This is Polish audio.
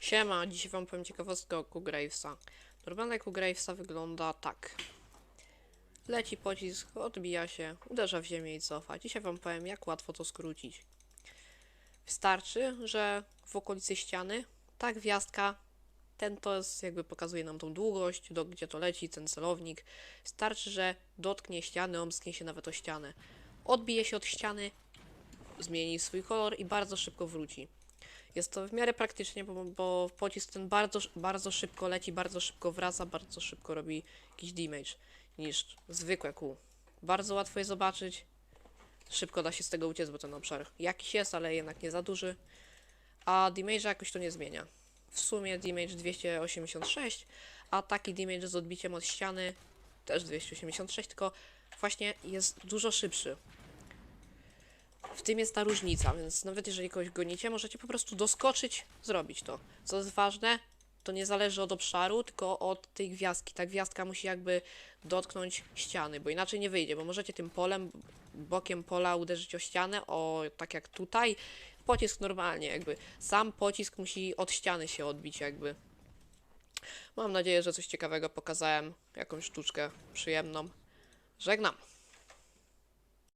Siema, dzisiaj wam powiem ciekawostkę o Ku Gravesa. Normalnie Ku Gravesa wygląda tak. Leci pocisk, odbija się, uderza w ziemię i cofa. Dzisiaj wam powiem, jak łatwo to skrócić. Wystarczy, że w okolicy ściany ta gwiazdka, ten to jest, jakby pokazuje nam tą długość, do gdzie to leci, ten celownik. Wystarczy, że dotknie ściany, omsknie się nawet o ścianę. Odbije się od ściany, zmieni swój kolor i bardzo szybko wróci. Jest to w miarę praktycznie, bo, bo pocisk ten bardzo, bardzo szybko leci, bardzo szybko wraca, bardzo szybko robi jakiś damage niż zwykłe kół. Bardzo łatwo je zobaczyć. Szybko da się z tego uciec, bo ten obszar jakiś jest, ale jednak nie za duży. A damage jakoś to nie zmienia. W sumie damage 286, a taki damage z odbiciem od ściany też 286, tylko właśnie jest dużo szybszy. W tym jest ta różnica, więc nawet jeżeli kogoś gonicie, możecie po prostu doskoczyć, zrobić to. Co jest ważne, to nie zależy od obszaru, tylko od tej gwiazdki. Ta gwiazdka musi jakby dotknąć ściany, bo inaczej nie wyjdzie, bo możecie tym polem, bokiem pola uderzyć o ścianę, o tak jak tutaj. Pocisk normalnie jakby. Sam pocisk musi od ściany się odbić jakby. Mam nadzieję, że coś ciekawego pokazałem, jakąś sztuczkę przyjemną. Żegnam.